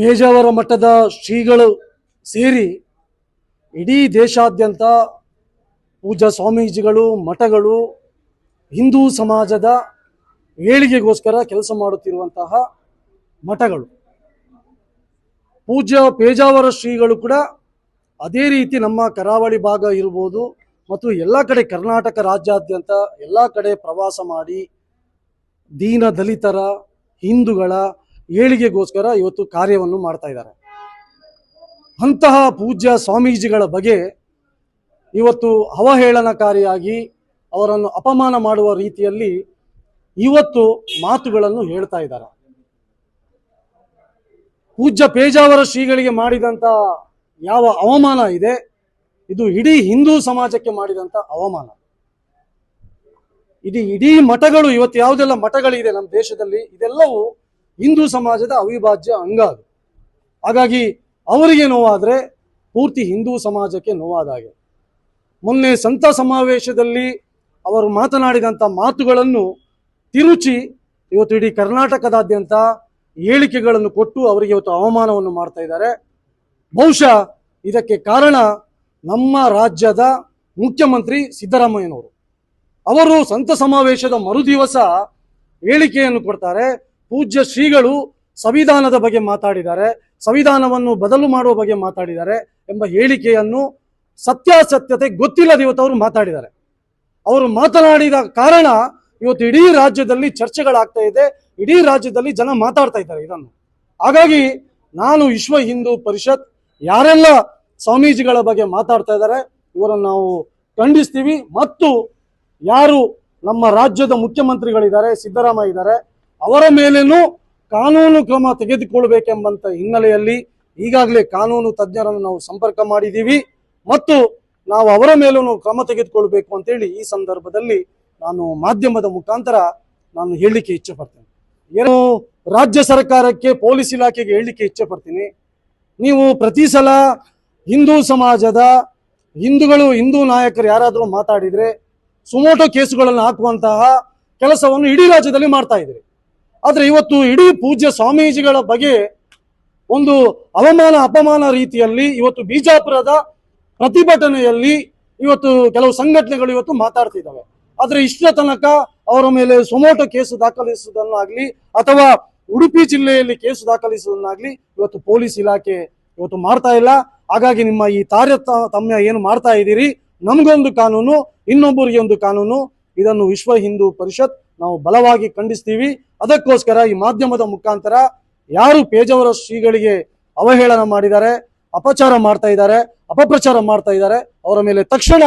ಪೇಜಾವರ ಮಠದ ಶ್ರೀಗಳು ಸೇರಿ ಇಡೀ ದೇಶಾದ್ಯಂತ ಪೂಜಾ ಸ್ವಾಮೀಜಿಗಳು, ಮಠಗಳು, ಹಿಂದೂ ಸಮಾಜದ ಏಳಿಗೆಗೋಸ್ಕರ ಕೆಲಸ ಮಾಡುತ್ತಿರುವಂತಹ ಮಠಗಳು. ಪೂಜ್ಯ ಪೇಜಾವರ ಶ್ರೀಗಳು ಕೂಡ ಅದೇ ರೀತಿ ನಮ್ಮ ಕರಾವಳಿ ಭಾಗ ಇರ್ಬೋದು ಮತ್ತು ಎಲ್ಲ ಕಡೆ ಕರ್ನಾಟಕ ರಾಜ್ಯಾದ್ಯಂತ ಎಲ್ಲ ಕಡೆ ಪ್ರವಾಸ ಮಾಡಿ ದೀನ ದಲಿತರ ಹಿಂದೂಗಳ ಏಳಿಗೆಗೋಸ್ಕರ ಇವತ್ತು ಕಾರ್ಯವನ್ನು ಮಾಡ್ತಾ ಇದ್ದಾರೆ. ಅಂತಹ ಪೂಜ್ಯ ಸ್ವಾಮೀಜಿಗಳ ಬಗ್ಗೆ ಇವತ್ತು ಅವಹೇಳನಕಾರಿಯಾಗಿ ಅವರನ್ನು ಅಪಮಾನ ಮಾಡುವ ರೀತಿಯಲ್ಲಿ ಇವತ್ತು ಮಾತುಗಳನ್ನು ಹೇಳ್ತಾ ಇದ್ದಾರೆ. ಪೂಜ್ಯ ಪೇಜಾವರ ಶ್ರೀಗಳಿಗೆ ಮಾಡಿದಂಥ ಯಾವ ಅವಮಾನ ಇದೆ? ಇದು ಇಡೀ ಹಿಂದೂ ಸಮಾಜಕ್ಕೆ ಮಾಡಿದಂಥ ಅವಮಾನ. ಇದು ಇಡೀ ಮಠಗಳು, ಇವತ್ತು ಯಾವುದೆಲ್ಲ ಮಠಗಳಿದೆ ನಮ್ಮ ದೇಶದಲ್ಲಿ, ಇದೆಲ್ಲವೂ ಹಿಂದೂ ಸಮಾಜದ ಅವಿಭಾಜ್ಯ ಅಂಗ ಅದು. ಹಾಗಾಗಿ ಅವರಿಗೆ ನೋವಾದರೆ ಪೂರ್ತಿ ಹಿಂದೂ ಸಮಾಜಕ್ಕೆ ನೋವಾದ ಹಾಗೆ. ಮೊನ್ನೆ ಸಂತ ಸಮಾವೇಶದಲ್ಲಿ ಅವರು ಮಾತನಾಡಿದಂಥ ಮಾತುಗಳನ್ನು ತಿರುಚಿ ಇವತ್ತು ಇಡೀ ಕರ್ನಾಟಕದಾದ್ಯಂತ ಹೇಳಿಕೆಗಳನ್ನು ಕೊಟ್ಟು ಅವರಿಗೆ ಇವತ್ತು ಅವಮಾನವನ್ನು ಮಾಡ್ತಾ ಇದ್ದಾರೆ. ಬಹುಶಃ ಇದಕ್ಕೆ ಕಾರಣ ನಮ್ಮ ರಾಜ್ಯದ ಮುಖ್ಯಮಂತ್ರಿ ಸಿದ್ದರಾಮಯ್ಯನವರು. ಅವರು ಸಂತ ಸಮಾವೇಶದ ಮರುದಿವಸ ಹೇಳಿಕೆಯನ್ನು ಕೊಡ್ತಾರೆ. ಪೂಜ್ಯ ಶ್ರೀಗಳು ಸಂವಿಧಾನದ ಬಗ್ಗೆ ಮಾತಾಡಿದ್ದಾರೆ, ಸಂವಿಧಾನವನ್ನು ಬದಲು ಮಾಡುವ ಬಗ್ಗೆ ಮಾತಾಡಿದ್ದಾರೆ ಎಂಬ ಹೇಳಿಕೆಯನ್ನು ಸತ್ಯಾಸತ್ಯತೆ ಗೊತ್ತಿಲ್ಲದ ಇವತ್ತು ಅವರು ಮಾತಾಡಿದ್ದಾರೆ. ಅವರು ಮಾತನಾಡಿದ ಕಾರಣ ಇವತ್ತು ಇಡೀ ರಾಜ್ಯದಲ್ಲಿ ಚರ್ಚೆಗಳಾಗ್ತಾ ಇದೆ, ಇಡೀ ರಾಜ್ಯದಲ್ಲಿ ಜನ ಮಾತಾಡ್ತಾ ಇದ್ದಾರೆ ಇದನ್ನು. ಹಾಗಾಗಿ ನಾನು ವಿಶ್ವ ಹಿಂದೂ ಪರಿಷತ್ ಯಾರೆಲ್ಲ ಸ್ವಾಮೀಜಿಗಳ ಬಗ್ಗೆ ಮಾತಾಡ್ತಾ ಇದ್ದಾರೆ, ಇವರನ್ನು ನಾವು ಖಂಡಿಸ್ತೀವಿ. ಮತ್ತು ಯಾರು ನಮ್ಮ ರಾಜ್ಯದ ಮುಖ್ಯಮಂತ್ರಿಗಳಿದ್ದಾರೆ, ಸಿದ್ದರಾಮಯ್ಯ ಇದ್ದಾರೆ ಅವರ ಮೇಲೇನೂ ಕಾನೂನು ಕ್ರಮ ತೆಗೆದುಕೊಳ್ಬೇಕೆಂಬಂತ ಹಿನ್ನೆಲೆಯಲ್ಲಿ ಈಗಾಗಲೇ ಕಾನೂನು ತಜ್ಞರನ್ನು ನಾವು ಸಂಪರ್ಕ ಮಾಡಿದ್ದೀವಿ. ಮತ್ತು ನಾವು ಅವರ ಮೇಲೂ ಕ್ರಮ ತೆಗೆದುಕೊಳ್ಬೇಕು ಅಂತೇಳಿ ಈ ಸಂದರ್ಭದಲ್ಲಿ ನಾನು ಮಾಧ್ಯಮದ ಮುಖಾಂತರ ನಾನು ಹೇಳಲಿಕ್ಕೆ ಇಚ್ಛೆ ಪಡ್ತೇನೆ ಏನು ರಾಜ್ಯ ಸರ್ಕಾರಕ್ಕೆ ಪೊಲೀಸ್ ಇಲಾಖೆಗೆ ಹೇಳಲಿಕ್ಕೆ ಇಚ್ಛೆ ಪಡ್ತೀನಿ ನೀವು ಪ್ರತಿ ಸಲ ಹಿಂದೂ ಸಮಾಜದ ಹಿಂದೂಗಳು, ಹಿಂದೂ ನಾಯಕರು ಯಾರಾದರೂ ಮಾತಾಡಿದ್ರೆ ಸುಮೋಟೋ ಕೇಸುಗಳನ್ನು ಹಾಕುವಂತಹ ಕೆಲಸವನ್ನು ಇಡೀ ರಾಜ್ಯದಲ್ಲಿ ಮಾಡ್ತಾ ಇದ್ದೀರಿ. ಆದರೆ ಇವತ್ತು ಇಡೀ ಪೂಜ್ಯ ಸ್ವಾಮೀಜಿಗಳ ಬಗ್ಗೆ ಒಂದು ಅವಮಾನ, ಅಪಮಾನ ರೀತಿಯಲ್ಲಿ ಇವತ್ತು ಬಿಜಾಪುರದ ಪ್ರತಿಭಟನೆಯಲ್ಲಿ ಇವತ್ತು ಕೆಲವು ಸಂಘಟನೆಗಳು ಇವತ್ತು ಮಾತಾಡ್ತಿದ್ದಾವೆ. ಆದ್ರೆ ಇಷ್ಟರ ತನಕ ಅವರ ಮೇಲೆ ಸೊಮೋಟೋ ಕೇಸು ದಾಖಲಿಸುವುದನ್ನಾಗ್ಲಿ ಅಥವಾ ಉಡುಪಿ ಜಿಲ್ಲೆಯಲ್ಲಿ ಕೇಸು ದಾಖಲಿಸುವುದನ್ನಾಗ್ಲಿ ಇವತ್ತು ಪೊಲೀಸ್ ಇಲಾಖೆ ಇವತ್ತು ಮಾಡ್ತಾ ಇಲ್ಲ. ಹಾಗಾಗಿ ನಿಮ್ಮ ಈ ತಾರತಮ್ಯ ಏನು ಮಾಡ್ತಾ ಇದ್ದೀರಿ? ನಮಗೊಂದು ಕಾನೂನು ಇನ್ನೊಬ್ಬರಿಗೆ ಒಂದು ಕಾನೂನು. ಇದನ್ನು ವಿಶ್ವ ಹಿಂದೂ ಪರಿಷತ್ ನಾವು ಬಲವಾಗಿ ಖಂಡಿಸ್ತೀವಿ. ಅದಕ್ಕೋಸ್ಕರ ಈ ಮಾಧ್ಯಮದ ಮುಖಾಂತರ ಯಾರು ಪೇಜಾವರ ಶ್ರೀಗಳಿಗೆ ಅವಹೇಳನ ಮಾಡಿದ್ದಾರೆ, ಅಪಚಾರ ಮಾಡ್ತಾ ಇದ್ದಾರೆ, ಅಪಪ್ರಚಾರ ಮಾಡ್ತಾ ಇದ್ದಾರೆ, ಅವರ ಮೇಲೆ ತಕ್ಷಣ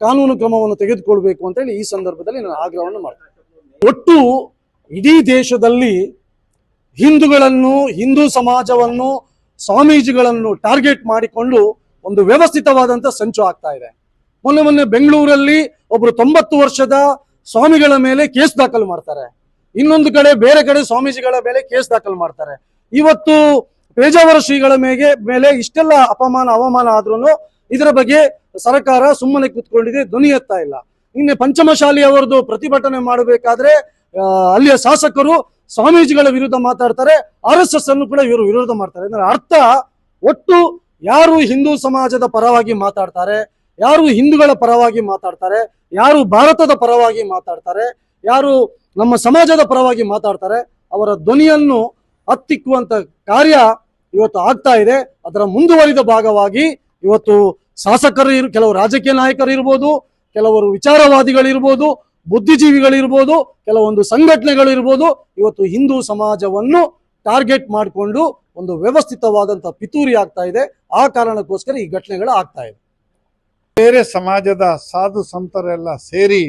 ಕಾನೂನು ಕ್ರಮವನ್ನು ತೆಗೆದುಕೊಳ್ಬೇಕು ಅಂತೇಳಿ ಈ ಸಂದರ್ಭದಲ್ಲಿ ನಾನು ಆಗ್ರಹವನ್ನು ಮಾಡ್ತೇನೆ. ಒಟ್ಟು ಇಡೀ ದೇಶದಲ್ಲಿ ಹಿಂದೂಗಳನ್ನು, ಹಿಂದೂ ಸಮಾಜವನ್ನು, ಸ್ವಾಮೀಜಿಗಳನ್ನು ಟಾರ್ಗೆಟ್ ಮಾಡಿಕೊಂಡು ಒಂದು ವ್ಯವಸ್ಥಿತವಾದಂತ ಸಂಚು ಆಗ್ತಾ ಇದೆ. ಮೊನ್ನೆ ಮೊನ್ನೆ ಬೆಂಗಳೂರಲ್ಲಿ ಒಬ್ರು ತೊಂಬತ್ತು ವರ್ಷದ ಸ್ವಾಮಿಗಳ ಮೇಲೆ ಕೇಸ್ ದಾಖಲು ಮಾಡ್ತಾರೆ. ಇನ್ನೊಂದು ಕಡೆ, ಬೇರೆ ಕಡೆ ಸ್ವಾಮೀಜಿಗಳ ಮೇಲೆ ಕೇಸ್ ದಾಖಲು ಮಾಡ್ತಾರೆ. ಇವತ್ತು ಪೇಜಾವರ ಶ್ರೀಗಳ ಮೇಲೆ ಮೇಲೆ ಇಷ್ಟೆಲ್ಲ ಅಪಮಾನ, ಅವಮಾನ ಆದ್ರೂ ಇದರ ಬಗ್ಗೆ ಸರ್ಕಾರ ಸುಮ್ಮನೆ ಕೂತ್ಕೊಂಡಿದೆ, ಧ್ವನಿ ಎತ್ತಾ ಇಲ್ಲ. ಇನ್ನು ಪಂಚಮಶಾಲಿ ಅವರದು ಪ್ರತಿಭಟನೆ ಮಾಡಬೇಕಾದ್ರೆ ಅಲ್ಲಿಯ ಶಾಸಕರು ಸ್ವಾಮೀಜಿಗಳ ವಿರುದ್ಧ ಮಾತಾಡ್ತಾರೆ, ಆರ್ ಎಸ್ ಎಸ್ ಅನ್ನು ಕೂಡ ಇವರು ವಿರೋಧ ಮಾಡ್ತಾರೆ. ಅಂದ್ರೆ ಅರ್ಥ, ಒಟ್ಟು ಯಾರು ಹಿಂದೂ ಸಮಾಜದ ಪರವಾಗಿ ಮಾತಾಡ್ತಾರೆ ಯಾರು ಹಿಂದೂಗಳ ಪರವಾಗಿ ಮಾತಾಡ್ತಾರೆ, ಯಾರು ಭಾರತದ ಪರವಾಗಿ ಮಾತಾಡ್ತಾರೆ, ಯಾರು ನಮ್ಮ ಸಮಾಜದ ಪರವಾಗಿ ಮಾತಾಡ್ತಾರೆ, ಅವರ ಧ್ವನಿಯನ್ನು ಹತ್ತಿಕ್ಕುವಂತ ಕಾರ್ಯ ಇವತ್ತು ಆಗ್ತಾ ಇದೆ. ಅದರ ಮುಂದುವರಿದ ಭಾಗವಾಗಿ ಇವತ್ತು ಶಾಸಕರು ಇರು, ಕೆಲವು ರಾಜಕೀಯ ನಾಯಕರು ಇರ್ಬೋದು, ಕೆಲವರು ವಿಚಾರವಾದಿಗಳಿರ್ಬೋದು, ಬುದ್ಧಿಜೀವಿಗಳಿರ್ಬೋದು, ಕೆಲವೊಂದು ಸಂಘಟನೆಗಳು ಇರ್ಬೋದು ಇವತ್ತು ಹಿಂದೂ ಸಮಾಜವನ್ನು ಟಾರ್ಗೆಟ್ ಮಾಡಿಕೊಂಡು ಒಂದು ವ್ಯವಸ್ಥಿತವಾದಂತ ಪಿತೂರಿ ಆಗ್ತಾ ಇದೆ. ಆ ಕಾರಣಕ್ಕೋಸ್ಕರ ಈ ಘಟನೆಗಳು ಆಗ್ತಾ ಇದೆ. ಬೇರೆ ಸಮಾಜದ ಸಾಧು ಸಂತರೆಲ್ಲ ಸೇರಿ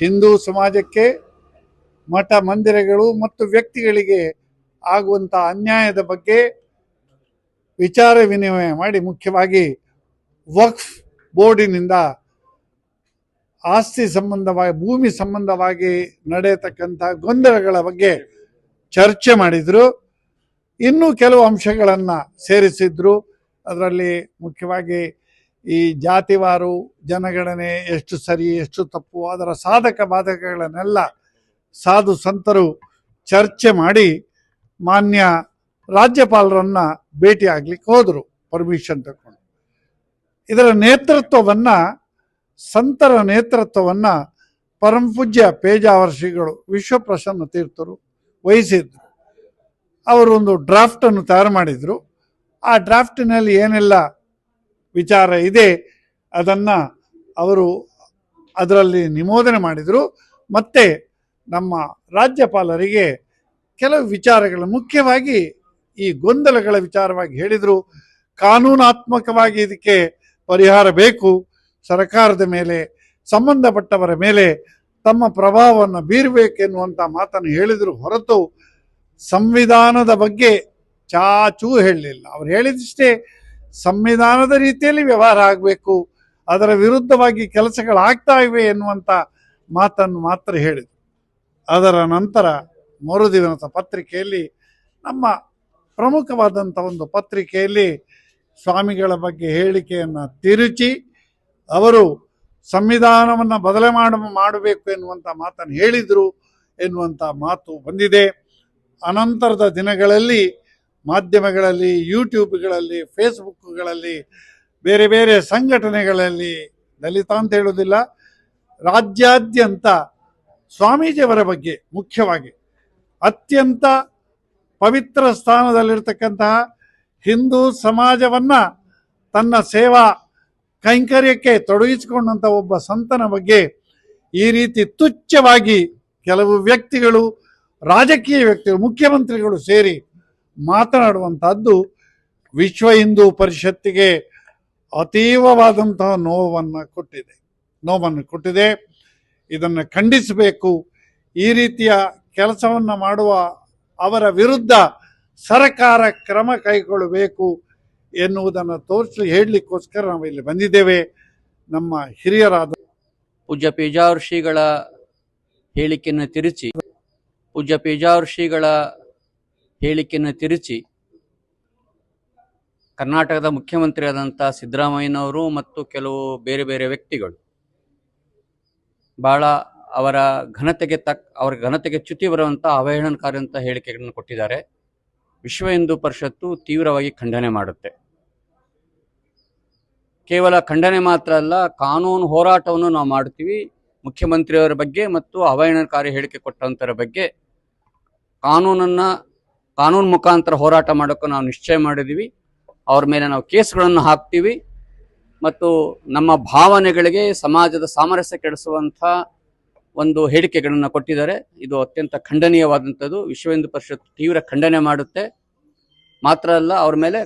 ಹಿಂದೂ ಸಮಾಜಕ್ಕೆ ಮಠ ಮಂದಿರಗಳು ಮತ್ತು ವ್ಯಕ್ತಿಗಳಿಗೆ ಆಗುವಂಥ ಅನ್ಯಾಯದ ಬಗ್ಗೆ ವಿಚಾರ ವಿನಿಮಯ ಮಾಡಿ ಮುಖ್ಯವಾಗಿ ವಕ್ಫ್ ಬೋರ್ಡಿನಿಂದ ಆಸ್ತಿ ಸಂಬಂಧವಾಗಿ, ಭೂಮಿ ಸಂಬಂಧವಾಗಿ ನಡೆಯತಕ್ಕಂಥ ಗೊಂದಲಗಳ ಬಗ್ಗೆ ಚರ್ಚೆ ಮಾಡಿದ್ರು. ಇನ್ನೂ ಕೆಲವು ಅಂಶಗಳನ್ನು ಸೇರಿಸಿದ್ರು. ಅದರಲ್ಲಿ ಮುಖ್ಯವಾಗಿ ಈ ಜಾತಿವಾರು ಜನಗಣನೆ ಎಷ್ಟು ಸರಿ, ಎಷ್ಟು ತಪ್ಪು, ಅದರ ಸಾಧಕ ಬಾಧಕಗಳನ್ನೆಲ್ಲ ಸಾಧು ಸಂತರು ಚರ್ಚೆ ಮಾಡಿ ಮಾನ್ಯ ರಾಜ್ಯಪಾಲರನ್ನ ಭೇಟಿ ಆಗ್ಲಿಕ್ಕೆ ಹೋದರು ಪರ್ಮಿಷನ್ ತಗೊಂಡು ಇದರ ನೇತೃತ್ವವನ್ನ, ಸಂತರ ನೇತೃತ್ವವನ್ನ ಪರಮ ಪೂಜ್ಯ ಪೇಜಾವರ್ಷಿಗಳು ಶ್ರೀಗಳು ವಿಶ್ವಪ್ರಸನ್ನ ತೀರ್ಥರು ವಹಿಸಿದ್ರು. ಅವರು ಒಂದು ಡ್ರಾಫ್ಟನ್ನು ತಯಾರು ಮಾಡಿದ್ರು. ಆ ಡ್ರಾಫ್ಟಿನಲ್ಲಿ ಏನೆಲ್ಲ ವಿಚಾರ ಇದೆ. ಅದನ್ನ ಅವರು ಅದರಲ್ಲಿ ನಿಮೋದನೆ ಮಾಡಿದರು. ಮತ್ತೆ ನಮ್ಮ ರಾಜ್ಯಪಾಲರಿಗೆ ಕೆಲವು ವಿಚಾರಗಳು ಮುಖ್ಯವಾಗಿ ಈ ಗೊಂದಲಗಳ ವಿಚಾರವಾಗಿ ಹೇಳಿದರು. ಕಾನೂನಾತ್ಮಕವಾಗಿ ಇದಕ್ಕೆ ಪರಿಹಾರ ಬೇಕು. ಸರ್ಕಾರದ ಮೇಲೆ, ಸಂಬಂಧಪಟ್ಟವರ ಮೇಲೆ ತಮ್ಮ ಪ್ರಭಾವವನ್ನು ಬೀರಬೇಕೆನ್ನುವಂಥ ಮಾತನ್ನು ಹೇಳಿದರು ಹೊರತು ಸಂವಿಧಾನದ ಬಗ್ಗೆ ಚಾಚೂ ಹೇಳಲಿಲ್ಲ. ಅವ್ರು ಹೇಳಿದಿಷ್ಟೇ ಸಂವಿಧಾನದ ರೀತಿಯಲ್ಲಿ ವ್ಯವಹಾರ ಆಗಬೇಕು, ಅದರ ವಿರುದ್ಧವಾಗಿ ಕೆಲಸಗಳಾಗ್ತಾ ಇವೆ ಎನ್ನುವಂಥ ಮಾತನ್ನು ಮಾತ್ರ ಹೇಳಿದರು. ಅದರ ನಂತರ ಮರುದಿನದ ಪತ್ರಿಕೆಯಲ್ಲಿ ನಮ್ಮ ಪ್ರಮುಖವಾದಂಥ ಒಂದು ಪತ್ರಿಕೆಯಲ್ಲಿ ಸ್ವಾಮಿಗಳ ಬಗ್ಗೆ ಹೇಳಿಕೆಯನ್ನು ತಿರುಚಿ, ಅವರು ಸಂವಿಧಾನವನ್ನು ಬದಲೆ ಮಾಡ, ಮಾಡಬೇಕು ಎನ್ನುವಂಥ ಮಾತನ್ನು ಹೇಳಿದರು ಎನ್ನುವಂಥ ಮಾತು ಬಂದಿದೆ. ಅನಂತರದ ದಿನಗಳಲ್ಲಿ ಮಾಧ್ಯಮಗಳಲ್ಲಿ, ಯೂಟ್ಯೂಬ್ಗಳಲ್ಲಿ, ಫೇಸ್ಬುಕ್ಗಳಲ್ಲಿ, ಬೇರೆ ಬೇರೆ ಸಂಘಟನೆಗಳಲ್ಲಿ, ದಲಿತ ಅಂತ ಹೇಳೋದಿಲ್ಲ ರಾಜ್ಯಾದ್ಯಂತ ಸ್ವಾಮೀಜಿಯವರ ಬಗ್ಗೆ ಮುಖ್ಯವಾಗಿ ಅತ್ಯಂತ ಪವಿತ್ರ ಸ್ಥಾನದಲ್ಲಿರ್ತಕ್ಕಂತಹ ಹಿಂದೂ ಸಮಾಜವನ್ನ ತನ್ನ ಸೇವಾ ಕೈಂಕರ್ಯಕ್ಕೆ ತೊಡಗಿಸಿಕೊಂಡಂಥ ಒಬ್ಬ ಸಂತನ ಬಗ್ಗೆ ಈ ರೀತಿ ತುಚ್ಛವಾಗಿ ಕೆಲವು ವ್ಯಕ್ತಿಗಳು, ರಾಜಕೀಯ ವ್ಯಕ್ತಿಗಳು, ಮುಖ್ಯಮಂತ್ರಿಗಳು ಸೇರಿ ಮಾತನಾಡುವಂತಹದ್ದು ವಿಶ್ವ ಹಿಂದೂ ಪರಿಷತ್ತಿಗೆ ಅತೀವವಾದಂತಹ ನೋವನ್ನು ಕೊಟ್ಟಿದೆ. ನೋವನ್ನು ಕೊಟ್ಟಿದೆ. ಇದನ್ನು ಖಂಡಿಸಬೇಕು. ಈ ರೀತಿಯ ಕೆಲಸವನ್ನು ಮಾಡುವ ಅವರ ವಿರುದ್ಧ ಸರಕಾರ ಕ್ರಮ ಕೈಗೊಳ್ಳಬೇಕು ಎನ್ನುವುದನ್ನು ತೋರಿಸಿ ಹೇಳಲಿಕ್ಕೋಸ್ಕರ ನಾವು ಇಲ್ಲಿ ಬಂದಿದ್ದೇವೆ. ನಮ್ಮ ಹಿರಿಯರಾದ ಪೂಜ್ಯ ಪೇಜಾವರ ಹೇಳಿಕೆಯನ್ನು ತಿರುಚಿ. ಪೂಜ್ಯ ಪೇಜಾವೃಷಿಗಳ ಹೇಳಿಕೆಯನ್ನು ತಿರುಚಿ ಕರ್ನಾಟಕದ ಮುಖ್ಯಮಂತ್ರಿಯಾದಂಥ ಸಿದ್ದರಾಮಯ್ಯನವರು ಮತ್ತು ಕೆಲವು ಬೇರೆ ಬೇರೆ ವ್ಯಕ್ತಿಗಳು ಬಹಳ ಅವರ ಘನತೆಗೆ ತಕ್ಕ ಅವರ ಘನತೆಗೆ ಚ್ಯುತಿ ಬರುವಂಥ ಅವಹೇಳನಕಾರಿಯಂಥ ಹೇಳಿಕೆಗಳನ್ನು ಕೊಟ್ಟಿದ್ದಾರೆ. ವಿಶ್ವ ಹಿಂದೂ ಪರಿಷತ್ತು ತೀವ್ರವಾಗಿ ಖಂಡನೆ ಮಾಡುತ್ತೆ. ಕೇವಲ ಖಂಡನೆ ಮಾತ್ರ ಅಲ್ಲ, ಕಾನೂನು ಹೋರಾಟವನ್ನು ನಾವು ಮಾಡ್ತೀವಿ ಮುಖ್ಯಮಂತ್ರಿಯವರ ಬಗ್ಗೆ ಮತ್ತು ಅವಹೇಳನಕಾರಿ ಹೇಳಿಕೆ ಕೊಟ್ಟಂಥರ ಬಗ್ಗೆ ಕಾನೂನನ್ನ ಕಾನೂನು ಮುಖಾಂತರ ಹೋರಾಟ ಮಾಡೋಕ್ಕೆ ನಾವು ನಿಶ್ಚಯ ಮಾಡಿದ್ದೀವಿ. ಅವ್ರ ಮೇಲೆ ನಾವು ಕೇಸ್ಗಳನ್ನು ಹಾಕ್ತೀವಿ. ಮತ್ತು ನಮ್ಮ ಭಾವನೆಗಳಿಗೆ ಸಮಾಜದ ಸಾಮರಸ್ಯ ಕೆಡಿಸುವಂಥ ಒಂದು ಹೇಳಿಕೆಗಳನ್ನು ಕೊಟ್ಟಿದ್ದಾರೆ. ಇದು ಅತ್ಯಂತ ಖಂಡನೀಯವಾದಂಥದ್ದು. ವಿಶ್ವ ಹಿಂದೂ ಪರಿಷತ್ ತೀವ್ರ ಖಂಡನೆ ಮಾಡುತ್ತೆ. ಮಾತ್ರ ಅಲ್ಲ, ಅವ್ರ ಮೇಲೆ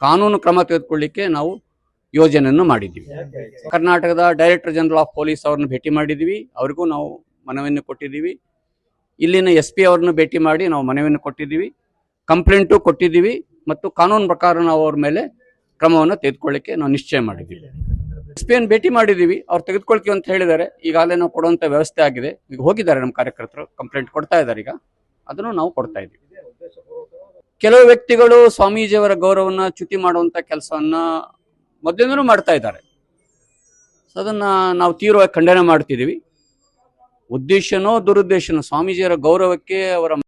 ಕಾನೂನು ಕ್ರಮ ತೆಗೆದುಕೊಳ್ಳಿಕ್ಕೆ ನಾವು ಯೋಜನೆಯನ್ನು ಮಾಡಿದ್ದೀವಿ. ಕರ್ನಾಟಕದ ಡೈರೆಕ್ಟರ್ ಜನರಲ್ ಆಫ್ ಪೊಲೀಸ್ ಅವ್ರನ್ನ ಭೇಟಿ ಮಾಡಿದ್ದೀವಿ. ಅವ್ರಿಗೂ ನಾವು ಮನವಿಯನ್ನು ಕೊಟ್ಟಿದ್ದೀವಿ. ಇಲ್ಲಿನ ಎಸ್ ಪಿ ಅವ್ರನ್ನ ಭೇಟಿ ಮಾಡಿ ನಾವು ಮನವಿಯನ್ನು ಕೊಟ್ಟಿದ್ದೀವಿ. ಕಂಪ್ಲೇಂಟು ಕೊಟ್ಟಿದ್ದೀವಿ ಮತ್ತು ಕಾನೂನು ಪ್ರಕಾರ ನಾವು ಅವ್ರ ಮೇಲೆ ಕ್ರಮವನ್ನು ತೆಗೆದುಕೊಳ್ಳಿಕ್ಕೆ ನಾವು ನಿಶ್ಚಯ ಮಾಡಿದ್ದೀವಿ. ಎಸ್ ಪಿ ಭೇಟಿ ಮಾಡಿದ್ದೀವಿ. ಅವ್ರು ತೆಗೆದುಕೊಳ್ತೀವಿ ಅಂತ ಹೇಳಿದ್ದಾರೆ. ಈಗಾಗಲೇ ನಾವು ಕೊಡುವಂಥ ವ್ಯವಸ್ಥೆ ಆಗಿದೆ. ಈಗ ಹೋಗಿದ್ದಾರೆ ನಮ್ಮ ಕಾರ್ಯಕರ್ತರು. ಕಂಪ್ಲೇಂಟ್ ಕೊಡ್ತಾ ಇದ್ದಾರೆ ಈಗ. ಅದನ್ನು ನಾವು ಕೊಡ್ತಾ ಇದ್ದೀವಿ. ಕೆಲವು ವ್ಯಕ್ತಿಗಳು ಸ್ವಾಮೀಜಿಯವರ ಗೌರವವನ್ನು ಚ್ಯುತಿ ಮಾಡುವಂಥ ಕೆಲಸವನ್ನು ಮೊದಲಿಂದನೂ ಮಾಡ್ತಾ ಇದ್ದಾರೆ. ಅದನ್ನ ನಾವು ತೀವ್ರವಾಗಿ ಖಂಡನೆ ಮಾಡ್ತಿದ್ದೀವಿ. ಉದ್ದೇಶನೋ ದುರುದ್ದೇಶನೋ ಸ್ವಾಮೀಜಿಯರ ಗೌರವಕ್ಕೆ ಅವರ